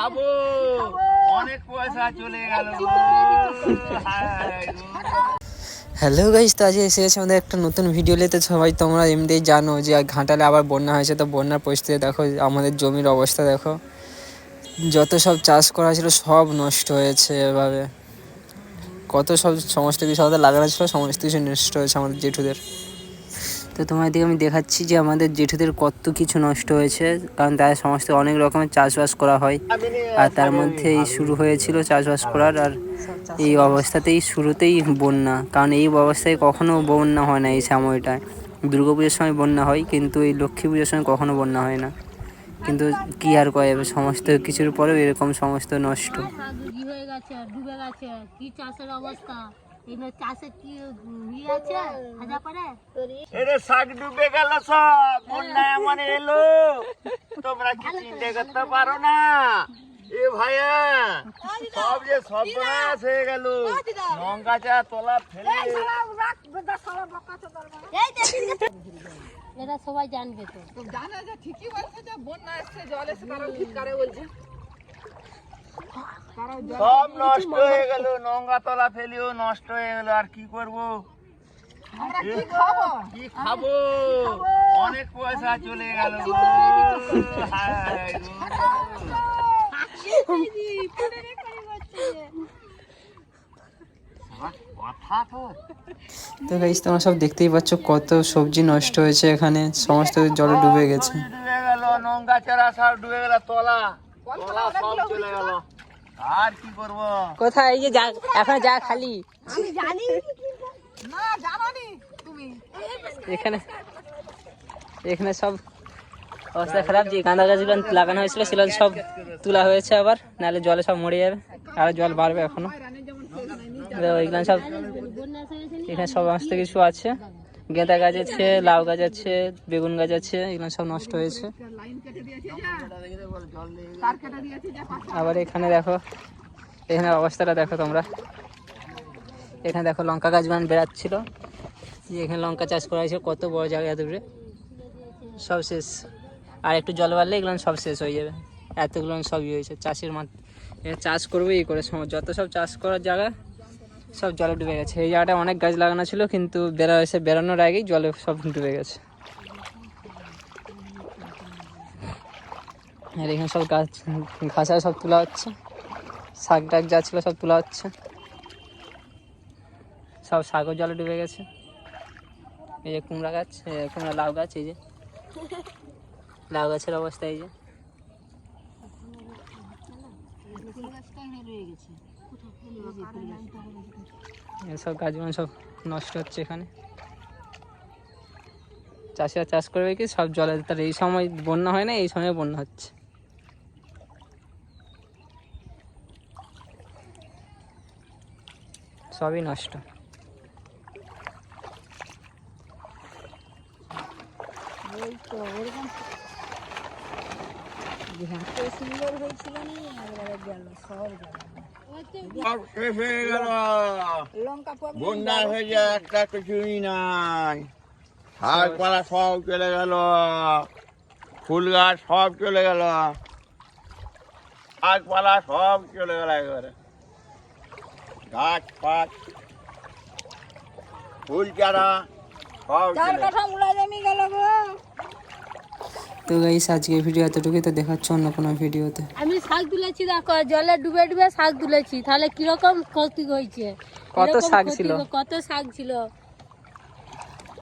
খাব। অনেক পয়সা চলে গেল। হ্যালো গাইস, তো আজ এসে গেছে আমাদের একটা নতুন ভিডিও নিতে সবাই তোমরা এমনিতেই জানো যে ঘাটালে আবার বন্যা হয়েছে। তো বন্যার পরিস্থিতি দেখো, আমাদের জমির অবস্থা দেখো। যত সব চাষ করা ছিল সব নষ্ট হয়েছে এভাবে। কত সব সমস্ত কিছু আমাদের লাগানো ছিল, সমস্ত কিছু নষ্ট হয়েছে আমাদের জেঠুদের। তো তোমাদের আমি দেখাচ্ছি যে আমাদের জেঠুদের কত কিছু নষ্ট হয়েছে, কারণ তাদের সমস্ত অনেক রকমের চাষবাস করা হয়। আর তার মধ্যে শুরু হয়েছিল চাষবাস করার, আর এই অবস্থাতেই শুরুতেই বন্যা। কারণ এই অবস্থায় কখনো বন্যা হয় না এই সময়টায়। দুর্গা পুজোর সময় বন্যা হয়, কিন্তু এই লক্ষ্মী পুজোর সময় কখনো বন্যা হয় না। কিন্তু কি আর করা যাবে? সমস্ত কিছুর পরেও এরকম সমস্ত নষ্ট। ই হয়ে গেছে, ডুবে গেছে, কি চাষের অবস্থা? চাষে কি উম, ই আছে? হাজা পড়ে এরে শাক ডুবে গেল সব বন্যা এমন এলো। তোমরা কি চিন্তা করতে পারো না? এ ভাইয়া সব যে সর্বনাশ হয়ে গেল। লঙ্কা চা তোলা ফেলে। এরা সবাই জানবে তো। সব নষ্ট হয়ে গেল নোংরা তলা ফেলিও নষ্ট হয়ে গেল আর কি করব? কি খাব? অনেক পয়সা চলে গেল। তো তো গাইস তোমরা সব দেখতেই পাচ্ছ কত সবজি নষ্ট হয়েছে এখানে। সমস্ত জলে ডুবে গেছে। ডুবে গেল নোংরা চারা সব ডুবে গেল তলা। তলা সব চলে গেল। আর কি করব? কোথায়? এই যে যা এখন যা খালি। এখানে এখানে সব অবস্থা খারাপ। যে গাঁদা গাছগুলো লাগানো হয়েছিল সেগুলো সব তোলা হয়েছে আবার। নাহলে জলে সব মরে যাবে। আর জল বাড়বে এখনও। ওইগুলো সব এখানে সমস্ত কিছু আছে। গেঁদা গাছ আছে, লাউ গাছ আছে, বেগুন গাছ আছে, এগুলো সব নষ্ট হয়েছে। আবার এখানে দেখো, এখানে অবস্থাটা দেখো তোমরা। এখানে দেখো লঙ্কা গাছ মান বেড়াচ্ছিল। এখানে লঙ্কা চাষ করা হয়েছে, কত বড় জায়গা দূরে। সব শেষ। আর একটু জল বাড়লে এগুলো সব শেষ হয়ে যাবে। এতগুলো সবই হয়েছে। চাষের মাঠ চাষ করবে, এই করে যত সব চাষ করার জায়গা সব জলে ডুবে গেছে। এই জায়গাটা অনেক গাছ লাগানো ছিল, কিন্তু বেড়া এসে বেরোনোর আগেই জলে সব ডুবে গেছে। আর এখানে সব গাছ ঘাসা সব তোলা হচ্ছে। শাক টাক যা ছিল সব তোলা হচ্ছে। সব শাকও জলে ডুবে গেছে। এই যে কুমড়া গাছ কুমড়া লাউ গাছ, এই যে। লাউ গাছের অবস্থা এই যে। সব গাছগুলো সব নষ্ট হচ্ছে এখানে। চাষিরা চাষ করবে কি? সব জলে তার এই সময় বন্যা হয় না, এই সময় বন্যা হচ্ছে। সবই নষ্ট। সুন্দর সব শেষ হয়ে গেল বন্যা হয়ে যায় একটা কিছুই নাই। শাকপালা সব চলে গেল। ফুল গাছ সব চলে গেল। শাকপালা সব চলে গেল একেবারে। গাছ ফাছ ফুল চারা সব চলে গেল। তো গাইস আজকে ভিডিও এতটুকুই তো দেখাচ্ছ অন্য কোনো ভিডিওতে আমি শাক তুলেছি দেখো জলে ডুবে ডুবে শাক তুলেছি। তাহলে কীরকম ক্ষতি হয়েছে? কত শাক ছিল? কত শাক ছিল?